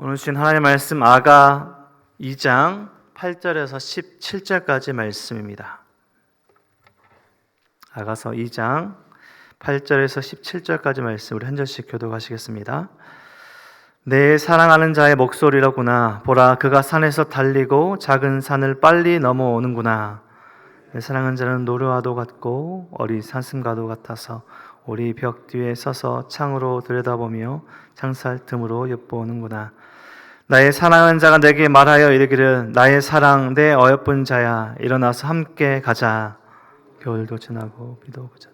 오늘 주신 하나님의 말씀 아가 2장 8절에서 17절까지 말씀입니다. 아가서 2장 8절에서 17절까지 말씀 우리 한 절씩 교독하시겠습니다. 내 사랑하는 자의 목소리로구나 보라 그가 산에서 달리고 작은 산을 빨리 넘어오는구나 내 사랑하는 자는 노루와도 같고 어리 사슴과도 같아서 우리 벽 뒤에 서서 창으로 들여다보며 창살 틈으로 엿보는구나. 나의 사랑하는 자가 내게 말하여 이르기를 나의 사랑 내 어여쁜 자야 일어나서 함께 가자. 겨울도 지나고 비도 오고 자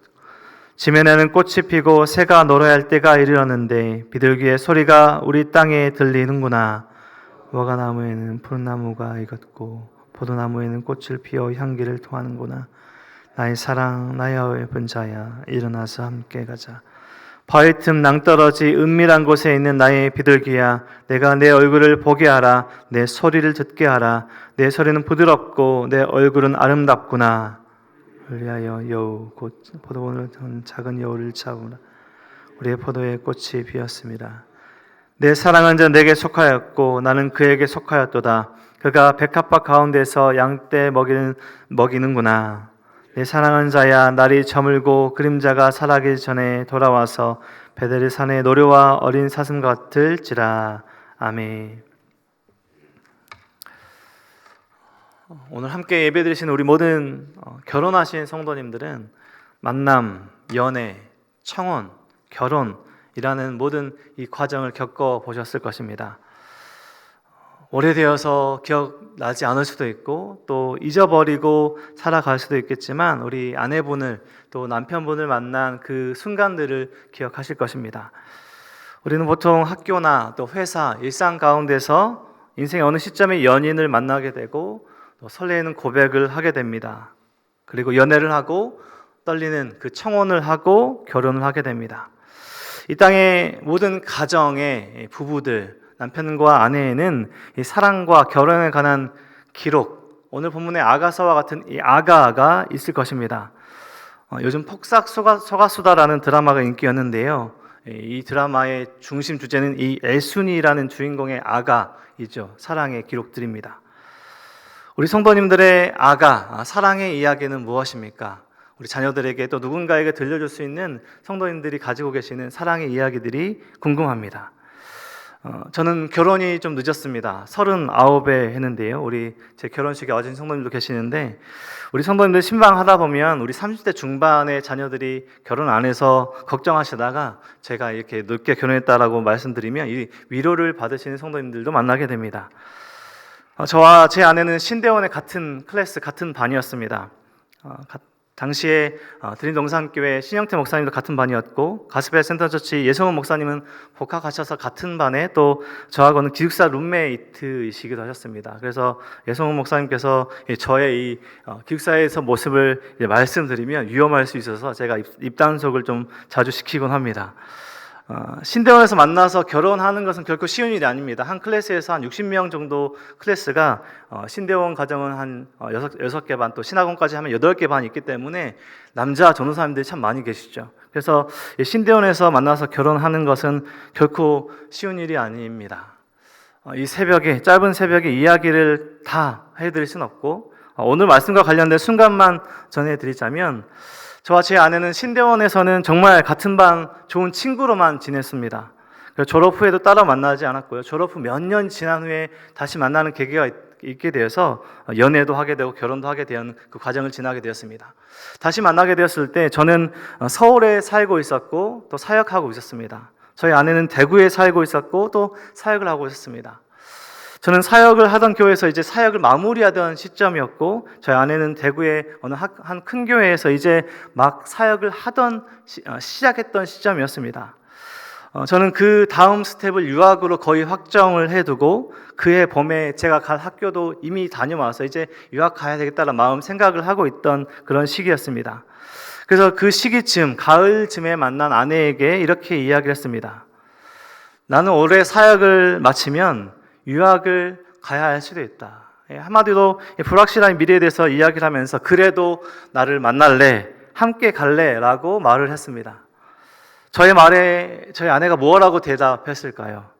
지면에는 꽃이 피고 새가 놀아야 할 때가 이르렀는데 비둘기의 소리가 우리 땅에 들리는구나. 와가나무에는 푸른 나무가 익었고 포도나무에는 꽃을 피워 향기를 토하는구나 나의 사랑 나의 어여쁜 자야 일어나서 함께 가자. 바위 틈 낭떠러지 은밀한 곳에 있는 나의 비둘기야 내가 내 얼굴을 보게 하라 내 소리를 듣게 하라. 내 소리는 부드럽고 내 얼굴은 아름답구나. 을리하여 여우 곧 포도원을 던 작은 여우를 잡으라. 우리의 포도에 꽃이 피었습니다. 내 사랑은 자 내게 속하였고 나는 그에게 속하였도다. 그가 백합밭 가운데서 양떼 먹이는 먹이는구나 내 사랑하는 자야 날이 저물고 그림자가 사라기 전에 돌아와서 베델의 산의 노래와 어린 사슴 같을지라 아멘. 오늘 함께 예배드리신 우리 모든 어, 결혼하신 성도님들은 만남, 연애, 청혼, 결혼이라는 모든 이 과정을 겪어 보셨을 것입니다. 오래되어서 기억나지 않을 수도 있고 또 잊어버리고 살아갈 수도 있겠지만 우리 아내분을 또 남편분을 만난 그 순간들을 기억하실 것입니다. 우리는 보통 학교나 또 회사, 일상 가운데서 인생의 어느 시점에 연인을 만나게 되고 또 설레이는 고백을 하게 됩니다. 그리고 연애를 하고 떨리는 그 청혼을 하고 결혼을 하게 됩니다. 이 땅의 모든 가정의 부부들, 남편과 아내에는 이 사랑과 결혼에 관한 기록, 오늘 본문의 아가서와 같은 이 아가가 있을 것입니다. 어, 요즘 폭삭 소가, 소가수다라는 드라마가 인기였는데요. 이 드라마의 중심 주제는 이 애순이라는 주인공의 아가이죠. 사랑의 기록들입니다. 우리 성도님들의 아가, 아, 사랑의 이야기는 무엇입니까? 우리 자녀들에게 또 누군가에게 들려줄 수 있는 성도님들이 가지고 계시는 사랑의 이야기들이 궁금합니다. 어, 저는 결혼이 좀 늦었습니다. 39에 했는데요. 우리 제 결혼식에 어진 성도님도 계시는데, 우리 성도님들 신방하다 보면 우리 30대 중반의 자녀들이 결혼 안 해서 걱정하시다가 제가 이렇게 늦게 결혼했다라고 말씀드리면 이 위로를 받으시는 성도님들도 만나게 됩니다. 어, 저와 제 아내는 신대원의 같은 클래스, 같은 반이었습니다. 어, 당시에 어, 드림동산교회 신영태 목사님도 같은 반이었고 가스펠 센터처치 예성훈 목사님은 복학하셔서 같은 반에 또 저하고는 기숙사 룸메이트이시기도 하셨습니다. 그래서 예성훈 목사님께서 저의 이 어, 기숙사에서 모습을 말씀드리면 위험할 수 있어서 제가 입단속을 좀 자주 시키곤 합니다. 어, 신대원에서 만나서 결혼하는 것은 결코 쉬운 일이 아닙니다. 한 클래스에서 한 60명 정도 클래스가 어, 신대원 가정은 한 어, 6, 개 반, 또 신학원까지 하면 8개 반이 있기 때문에 남자 전도사님들이 참 많이 계시죠. 그래서 신대원에서 만나서 결혼하는 것은 결코 쉬운 일이 아닙니다. 어, 이 새벽에, 짧은 새벽에 이야기를 다 해드릴 수는 없고, 어, 오늘 말씀과 관련된 순간만 전해드리자면, 저와 제 아내는 신대원에서는 정말 같은 반 좋은 친구로만 지냈습니다. 졸업 후에도 따라 만나지 않았고요. 졸업 후 몇 년 지난 후에 다시 만나는 계기가 있게 되어서 연애도 하게 되고 결혼도 하게 되는 그 과정을 지나게 되었습니다. 다시 만나게 되었을 때 저는 서울에 살고 있었고 또 사역하고 있었습니다. 저희 아내는 대구에 살고 있었고 또 사역을 하고 있었습니다. 저는 사역을 하던 교회에서 이제 사역을 마무리하던 시점이었고 저희 아내는 대구의 어느 한 큰 교회에서 이제 막 사역을 하던 어, 시작했던 시점이었습니다. 어, 저는 그 다음 스텝을 유학으로 거의 확정을 해두고 그해 봄에 제가 갈 학교도 이미 다녀와서 이제 유학 가야 되겠다는 마음 생각을 하고 있던 그런 시기였습니다. 그래서 그 시기쯤 가을쯤에 만난 아내에게 이렇게 이야기를 했습니다. 나는 올해 사역을 마치면 유학을 가야 할 수도 있다. 예, 한마디로 불확실한 미래에 대해서 이야기를 하면서 그래도 나를 만날래, 함께 갈래 라고 말을 했습니다. 저의 말에 저희 아내가 무엇라고 대답했을까요?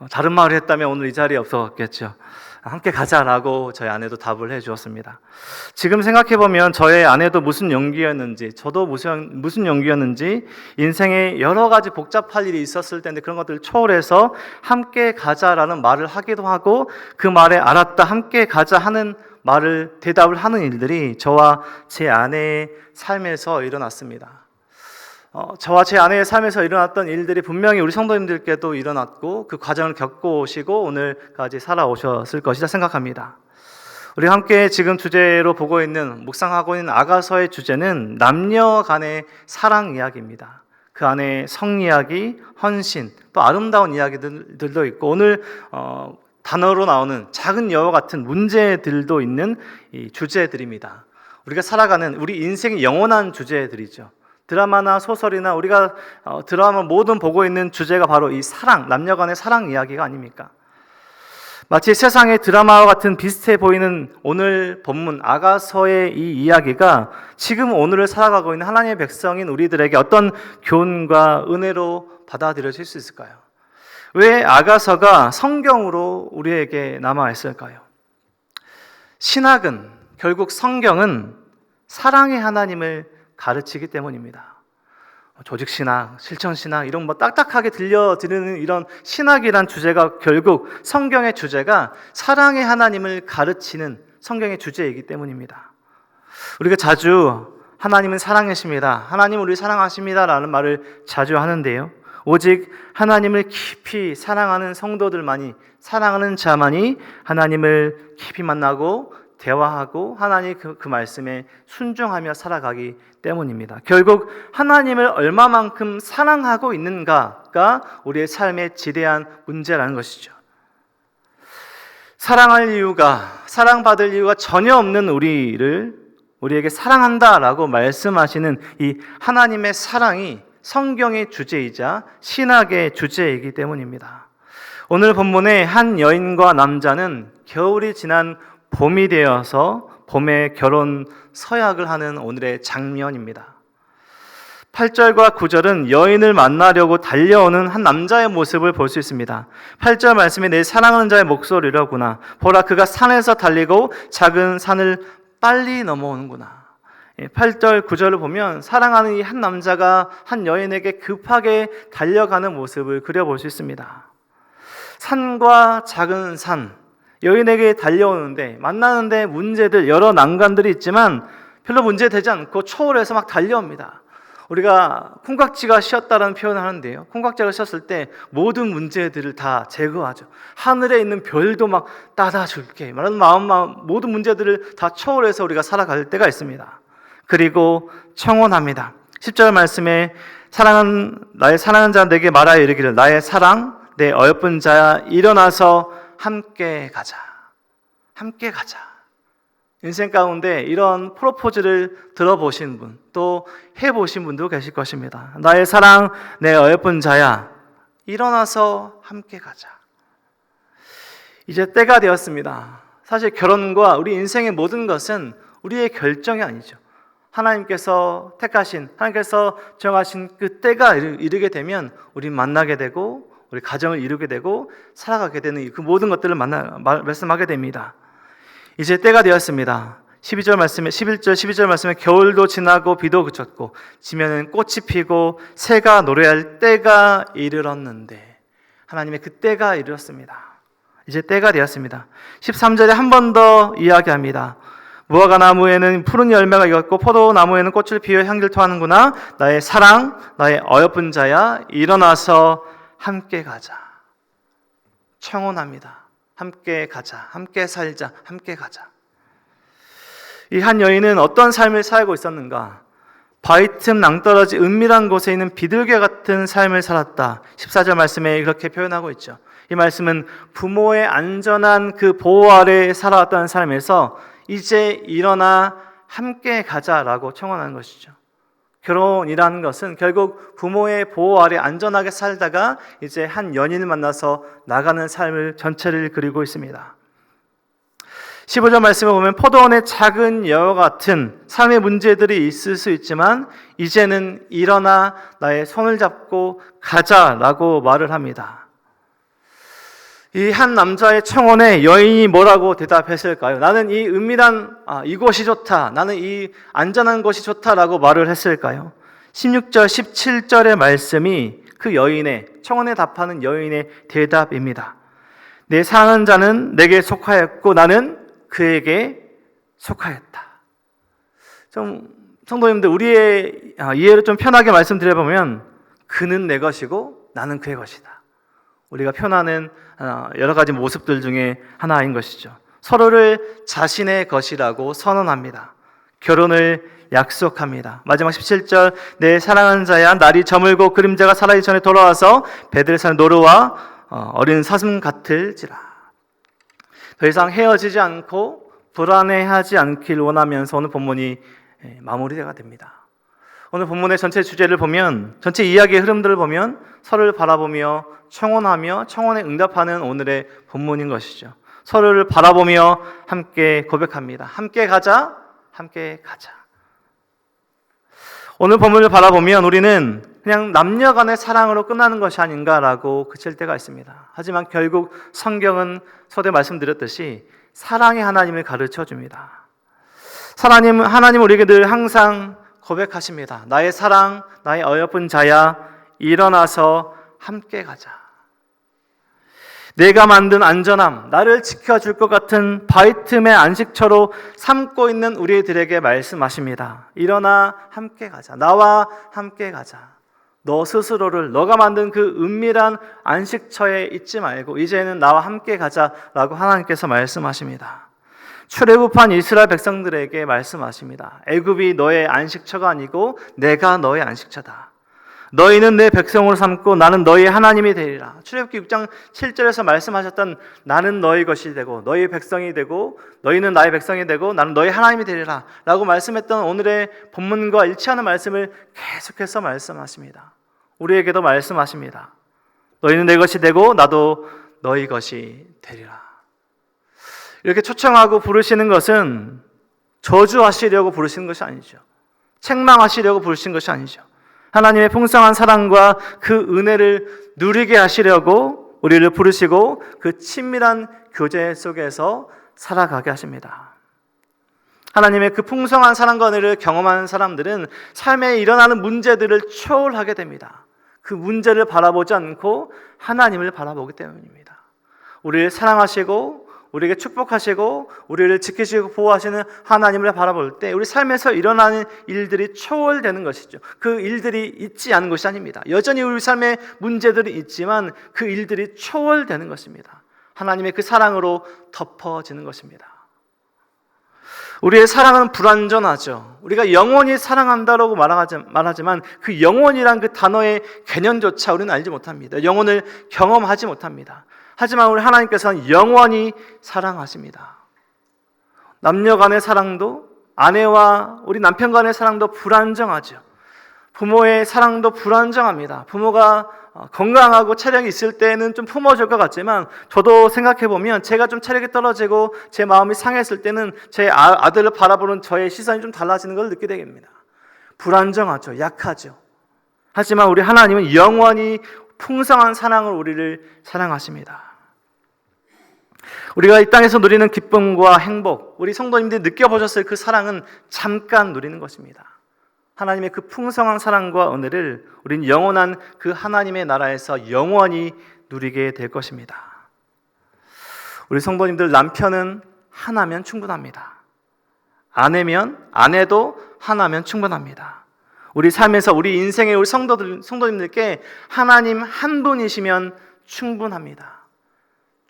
어, 다른 말을 했다면 오늘 이 자리에 없었겠죠. 함께 가자라고 저희 아내도 답을 해 주었습니다. 지금 생각해 보면 저의 아내도 무슨 연기였는지, 저도 무슨 무슨 연기였는지 인생에 여러 가지 복잡할 일이 있었을 텐데 그런 것들을 초월해서 함께 가자라는 말을 하기도 하고 그 말에 알았다 함께 가자 하는 말을 대답을 하는 일들이 저와 제 아내의 삶에서 일어났습니다. 어, 저와 제 아내의 삶에서 일어났던 일들이 분명히 우리 성도님들께도 일어났고 그 과정을 겪고 오시고 오늘까지 살아오셨을 것이라 생각합니다. 우리 함께 지금 주제로 보고 있는 묵상하고 있는 아가서의 주제는 남녀 간의 사랑 이야기입니다. 그 안에 성 이야기, 헌신, 또 아름다운 이야기들도 있고 오늘 어, 단어로 나오는 작은 여와 같은 문제들도 있는 이 주제들입니다. 우리가 살아가는 우리 인생의 영원한 주제들이죠. 드라마나 소설이나 우리가 어, 드라마 모든 보고 있는 주제가 바로 이 사랑, 남녀 간의 사랑 이야기가 아닙니까? 마치 세상의 드라마와 같은 비슷해 보이는 오늘 본문 아가서의 이 이야기가 지금 오늘을 살아가고 있는 하나님의 백성인 우리들에게 어떤 교훈과 은혜로 받아들여질 수 있을까요? 왜 아가서가 성경으로 우리에게 남아 있을까요? 신학은 결국 성경은 사랑의 하나님을 가르치기 때문입니다. 조직 신학, 실천 신학 이런 뭐 딱딱하게 들려드리는 이런 신학이란 주제가 결국 성경의 주제가 사랑의 하나님을 가르치는 성경의 주제이기 때문입니다. 우리가 자주 하나님은 사랑이십니다. 하나님 우리 사랑하십니다라는 말을 자주 하는데요. 오직 하나님을 깊이 사랑하는 성도들만이 사랑하는 자만이 하나님을 깊이 만나고 대화하고 하나님 그, 그 말씀에 순종하며 살아가기 때문입니다. 결국 하나님을 얼마만큼 사랑하고 있는가가 우리의 삶의 지대한 문제라는 것이죠. 사랑할 이유가 사랑받을 이유가 전혀 없는 우리를 우리에게 사랑한다 라고 말씀하시는 이 하나님의 사랑이 성경의 주제이자 신학의 주제이기 때문입니다. 오늘 본문의 한 여인과 남자는 겨울이 지난 봄이 되어서 봄에 결혼 서약을 하는 오늘의 장면입니다. 8절과 9절은 여인을 만나려고 달려오는 한 남자의 모습을 볼 수 있습니다. 8절 말씀이 내 사랑하는 자의 목소리라구나. 보라, 그가 산에서 달리고 작은 산을 빨리 넘어오는구나. 8절, 예, 9절을 보면 사랑하는 이 한 남자가 한 여인에게 급하게 달려가는 모습을 그려볼 수 있습니다. 산과 작은 산, 여인에게 달려오는데 만나는데 문제들 여러 난관들이 있지만 별로 문제되지 않고 초월해서 막 달려옵니다. 우리가 콩깍지가 씌었다는 표현을 하는데요. 콩깍지가 씌었을 때 모든 문제들을 다 제거하죠. 하늘에 있는 별도 막 따다 줄게. 말하는 마음, 마음, 모든 문제들을 다 초월해서 우리가 살아갈 때가 있습니다. 그리고 청혼합니다. 10절 말씀에 사랑은, 나의 사랑하는 자 내게 말하여 이르기를 나의 사랑, 내 어여쁜 자야 일어나서 함께 가자. 함께 가자. 인생 가운데 이런 프로포즈를 들어보신 분, 또 해보신 분도 계실 것입니다. 나의 사랑, 내 어여쁜 자야. 일어나서 함께 가자. 이제 때가 되었습니다. 사실 결혼과 우리 인생의 모든 것은 우리의 결정이 아니죠. 하나님께서 택하신, 하나님께서 정하신 그 때가 이르게 되면 우리 만나게 되고 우리 가정을 이루게 되고 살아가게 되는 그 모든 것들을 만나 말씀하게 됩니다. 이제 때가 되었습니다. 12절 말씀에 11절 12절 말씀에 겨울도 지나고 비도 그쳤고 지면은 꽃이 피고 새가 노래할 때가 이르렀는데 하나님의 그 때가 이르렀습니다. 이제 때가 되었습니다. 13절에 한 번 더 이야기합니다. 무화과 나무에는 푸른 열매가 익었고 포도 나무에는 꽃을 피워 향기를 토하는구나. 나의 사랑, 나의 어여쁜 자야 일어나서 함께 가자. 청혼합니다. 함께 가자. 함께 살자. 함께 가자. 이 한 여인은 어떤 삶을 살고 있었는가? 바위 틈 낭떠러지 은밀한 곳에 있는 비둘기 같은 삶을 살았다. 14절 말씀에 이렇게 표현하고 있죠. 이 말씀은 부모의 안전한 그 보호 아래 살아왔던 삶에서 이제 일어나 함께 가자라고 청원하는 것이죠. 결혼이라는 것은 결국 부모의 보호 아래 안전하게 살다가 이제 한 연인을 만나서 나가는 삶을 전체를 그리고 있습니다. 15절 말씀을 보면 포도원의 작은 여와 같은 삶의 문제들이 있을 수 있지만 이제는 일어나 나의 손을 잡고 가자라고 말을 합니다. 이 한 남자의 청혼에 여인이 뭐라고 대답했을까요? 나는 이 은밀한 아, 이곳이 좋다. 나는 이 안전한 곳이 좋다라고 말을 했을까요? 16절, 17절의 말씀이 그 여인의 청혼에 답하는 여인의 대답입니다. 내 사랑하는 자는 내게 속하였고 나는 그에게 속하였다. 좀 성도님들 우리의 아, 이해를 좀 편하게 말씀드려 보면 그는 내 것이고 나는 그의 것이다. 우리가 표현하는 어, 여러 가지 모습들 중에 하나인 것이죠. 서로를 자신의 것이라고 선언합니다. 결혼을 약속합니다. 마지막 17절 내 사랑하는 자야 날이 저물고 그림자가 사라지기 전에 돌아와서 베들산 노루와 어, 어린 사슴 같을지라. 더 이상 헤어지지 않고 불안해하지 않길 원하면서 오늘 본문이 예, 마무리가 됩니다. 오늘 본문의 전체 주제를 보면 전체 이야기의 흐름들을 보면 서로를 바라보며 청혼하며 청혼에 응답하는 오늘의 본문인 것이죠. 서로를 바라보며 함께 고백합니다. 함께 가자, 함께 가자. 오늘 본문을 바라보면 우리는 그냥 남녀 간의 사랑으로 끝나는 것이 아닌가라고 그칠 때가 있습니다. 하지만 결국 성경은 서대 말씀드렸듯이 사랑의 하나님을 가르쳐 줍니다. 하나님, 하나님 우리에게 늘 항상 고백하십니다. 나의 사랑, 나의 어여쁜 자야, 일어나서 함께 가자. 내가 만든 안전함, 나를 지켜줄 것 같은 바이틈의 안식처로 삼고 있는 우리들에게 말씀하십니다. 일어나 함께 가자. 나와 함께 가자. 너 스스로를 너가 만든 그 은밀한 안식처에 있지 말고 이제는 나와 함께 가자라고 하나님께서 말씀하십니다. 출애굽한 이스라엘 백성들에게 말씀하십니다. 애굽이 너의 안식처가 아니고 내가 너의 안식처다. 너희는 내 백성으로 삼고 나는 너희 하나님이 되리라. 출애굽기 6장 7절에서 말씀하셨던 나는 너희 것이 되고 너희 백성이 되고 너희는 나의 백성이 되고 나는 너희 하나님이 되리라라고 말씀했던 오늘의 본문과 일치하는 말씀을 계속해서 말씀하십니다. 우리에게도 말씀하십니다. 너희는 내 것이 되고 나도 너희 것이 되리라. 이렇게 초청하고 부르시는 것은 저주하시려고 부르시는 것이 아니죠. 책망하시려고 부르신 것이 아니죠. 하나님의 풍성한 사랑과 그 은혜를 누리게 하시려고 우리를 부르시고 그 친밀한 교제 속에서 살아가게 하십니다. 하나님의 그 풍성한 사랑과 은혜를 경험하는 사람들은 삶에 일어나는 문제들을 초월하게 됩니다. 그 문제를 바라보지 않고 하나님을 바라보기 때문입니다. 우리를 사랑하시고 우리에게 축복하시고 우리를 지키시고 보호하시는 하나님을 바라볼 때 우리 삶에서 일어나는 일들이 초월되는 것이죠. 그 일들이 있지 않은 것이 아닙니다. 여전히 우리 삶에 문제들이 있지만 그 일들이 초월되는 것입니다. 하나님의 그 사랑으로 덮어지는 것입니다. 우리의 사랑은 불완전하죠. 우리가 영원히 사랑한다라고 말하지만 그 영원이란 그 단어의 개념조차 우리는 알지 못합니다. 영혼을 경험하지 못합니다. 하지만 우리 하나님께서는 영원히 사랑하십니다. 남녀 간의 사랑도 아내와 우리 남편 간의 사랑도 불안정하죠. 부모의 사랑도 불안정합니다. 부모가 어, 건강하고 체력이 있을 때는 좀 품어줄 것 같지만 저도 생각해 보면 제가 좀 체력이 떨어지고 제 마음이 상했을 때는 제 아, 아들을 바라보는 저의 시선이 좀 달라지는 걸 느끼게 됩니다. 불안정하죠. 약하죠. 하지만 우리 하나님은 영원히 풍성한 사랑을 우리를 사랑하십니다. 우리가 이 땅에서 누리는 기쁨과 행복, 우리 성도님들이 느껴보셨을 그 사랑은 잠깐 누리는 것입니다. 하나님의 그 풍성한 사랑과 은혜를 우린 영원한 그 하나님의 나라에서 영원히 누리게 될 것입니다. 우리 성도님들 남편은 하나면 충분합니다. 아내면 아내도 하나면 충분합니다. 우리 삶에서 우리 인생의 우리 성도들 성도님들께 하나님 한 분이시면 충분합니다.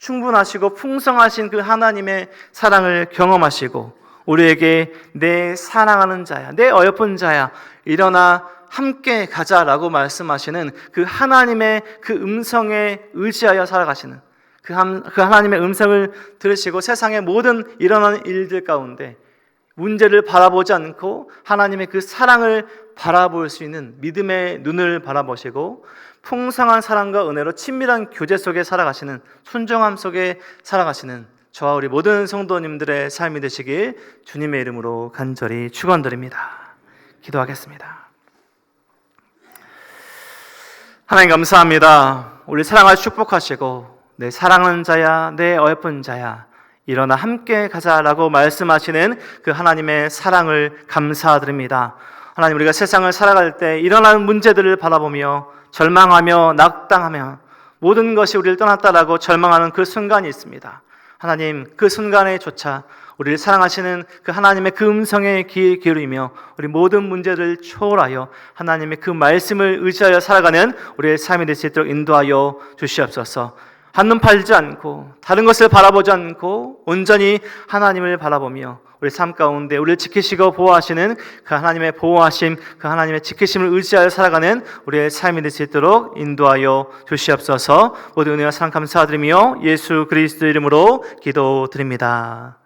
충분하시고 풍성하신 그 하나님의 사랑을 경험하시고 우리에게 내 사랑하는 자야, 내 어여쁜 자야, 일어나 함께 가자라고 말씀하시는 그 하나님의 그 음성에 의지하여 살아가시는 그, 그 하나님의 음성을 들으시고 세상의 모든 일어나는 일들 가운데 문제를 바라보지 않고 하나님의 그 사랑을 바라볼 수 있는 믿음의 눈을 바라보시고 풍성한 사랑과 은혜로 친밀한 교제 속에 살아가시는 순정함 속에 살아가시는 저와 우리 모든 성도님들의 삶이 되시길 주님의 이름으로 간절히 축원드립니다. 기도하겠습니다. 하나님 감사합니다. 우리 사랑을 축복하시고 내 사랑하는 자야, 내 어여쁜 자야, 일어나 함께 가자라고 말씀하시는 그 하나님의 사랑을 감사드립니다. 하나님 우리가 세상을 살아갈 때 일어나는 문제들을 바라보며 절망하며 낙당하며 모든 것이 우리를 떠났다라고 절망하는 그 순간이 있습니다. 하나님 그 순간에조차 우리를 사랑하시는 그 하나님의 그 음성에 귀 기울이며 우리 모든 문제를 초월하여 하나님의 그 말씀을 의지하여 살아가는 우리의 삶이 될 수 있도록 인도하여 주시옵소서. 한눈 팔지 않고 다른 것을 바라보지 않고 온전히 하나님을 바라보며 우리 삶 가운데 우리를 지키시고 보호하시는 그 하나님의 보호하심, 그 하나님의 지키심을 의지하여 살아가는 우리의 삶이 될 수 있도록 인도하여 주시옵소서. 모두 은혜와 사랑 감사드리며 예수 그리스도 이름으로 기도드립니다.